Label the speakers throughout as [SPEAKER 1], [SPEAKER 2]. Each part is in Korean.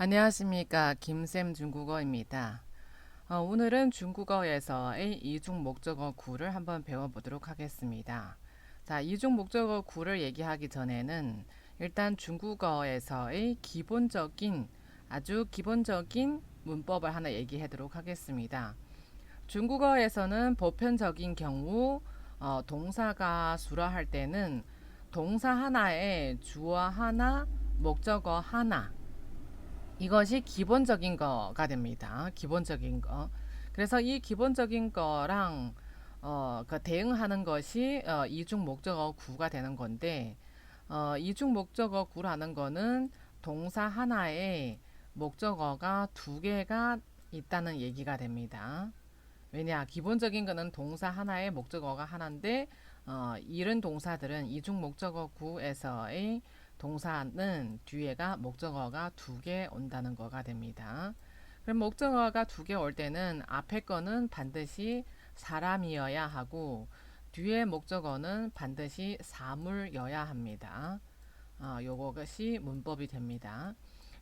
[SPEAKER 1] 안녕하십니까. 김쌤 중국어입니다. 어, 오늘은 중국어에서의 이중 목적어 구를 한번 배워보도록 하겠습니다. 자, 이중 목적어 구를 얘기하기 전에는 일단 중국어에서의 기본적인 아주 기본적인 문법을 하나 얘기하도록 하겠습니다. 중국어에서는 보편적인 경우 어, 동사가 수라할 때는 동사 하나에 주어 하나, 목적어 하나 이것이 기본적인 거가 됩니다. 기본적인 거. 그래서 이 기본적인 거랑 어, 그 대응하는 것이 어, 이중 목적어 구가 되는 건데 어, 이중 목적어 구라는 거는 동사 하나에 목적어가 두 개가 있다는 얘기가 됩니다. 왜냐 기본적인 거는 동사 하나에 목적어가 하나인데 어, 이런 동사들은 이중 목적어 구에서의 동사는 뒤에가 목적어가 두 개 온다는 거가 됩니다. 그럼 목적어가 두 개 올 때는 앞에 거는 반드시 사람이어야 하고 뒤에 목적어는 반드시 사물여야 합니다. 어, 요것이 문법이 됩니다.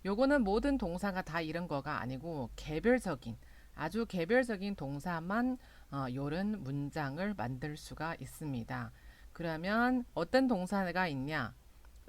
[SPEAKER 1] 요거는 모든 동사가 다 이런 거가 아니고 개별적인 아주 개별적인 동사만 어, 요런 문장을 만들 수가 있습니다. 그러면 어떤 동사가 있냐?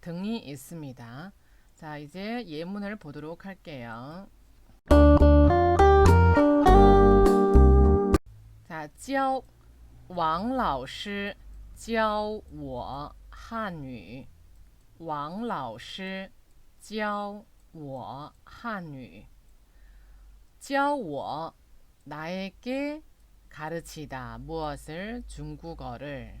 [SPEAKER 1] 등이 있습니다. 자, 이제 예문을 보도록 할게요. 자, 教王老师教我汉语。王老师教我汉语. 教我 나에게 가르치다 무엇을 중국어를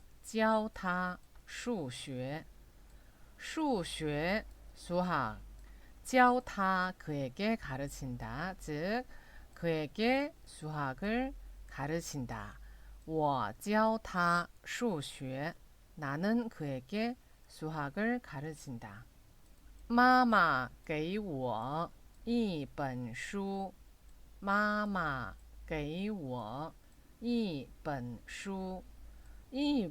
[SPEAKER 1] 教他数学，数学 수학. 教他 그에게 가르친다. 즉 그에게 수학을 가르친다. 我教他数学. 나는 그에게 수학을 가르친다. 妈妈给我一本书妈妈给我一本书一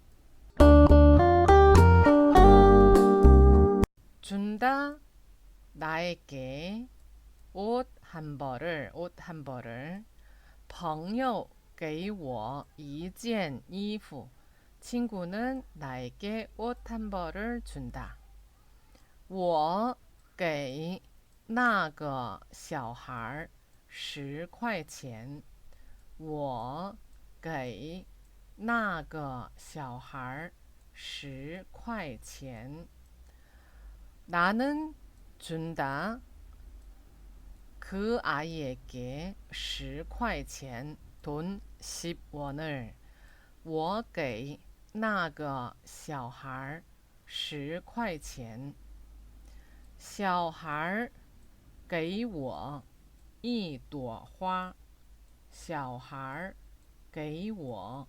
[SPEAKER 1] 준다 나에게 옷 한 벌을 옷 한 벌을 朋友给我一件衣服 친구는 나에게 옷 한 벌을 준다. 我给那个小孩十块钱我给 那个小孩十块钱 나는 준다. 그 아이에게 10块钱돈 10원을 我给那个小孩十块钱。小孩给我一朵花。小孩给我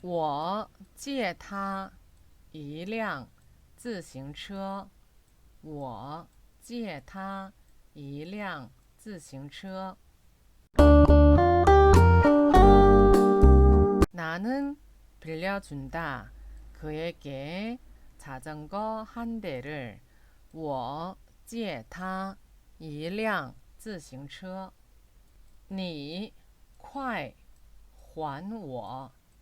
[SPEAKER 1] 我借他一辆自行车。我借他一辆自行车。나는빌려준다그에게자전거한대를我借他一辆自行车。你快还我！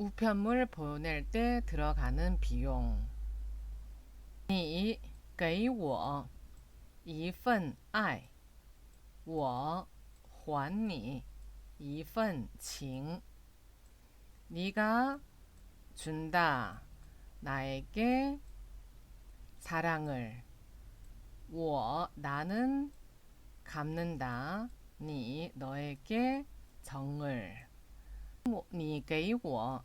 [SPEAKER 1] 우편물 보낼 때 들어가는 비용. 你给我一份爱我还你一份情 네가 준다 나에게 사랑을 我 나는 갚는다 니 너에게 정을 你给我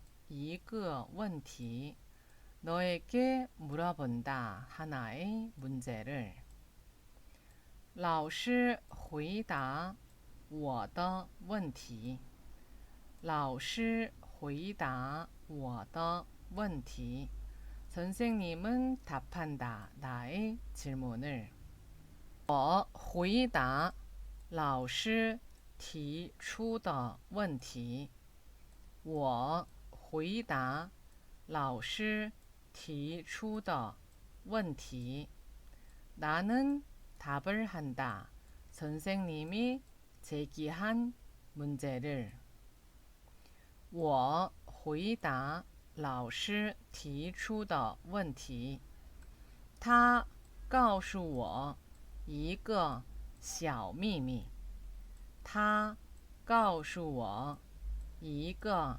[SPEAKER 1] 一个问题 너에게 물어본다 하나의 문제를 老师回答我的问题老师回答我的问题 선생님은 답한다 나의 질문을 我回答老师提出的问题我 回答老师提出的问题。나는답을한다선생님이제기한문제를我回答老师提出的问题。他告诉我一个小秘密。他告诉我一个。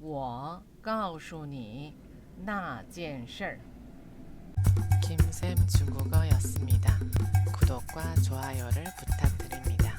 [SPEAKER 1] 我告诉你那件事儿. 김쌤 중국어였습니다. 구독과 좋아요를 부탁드립니다.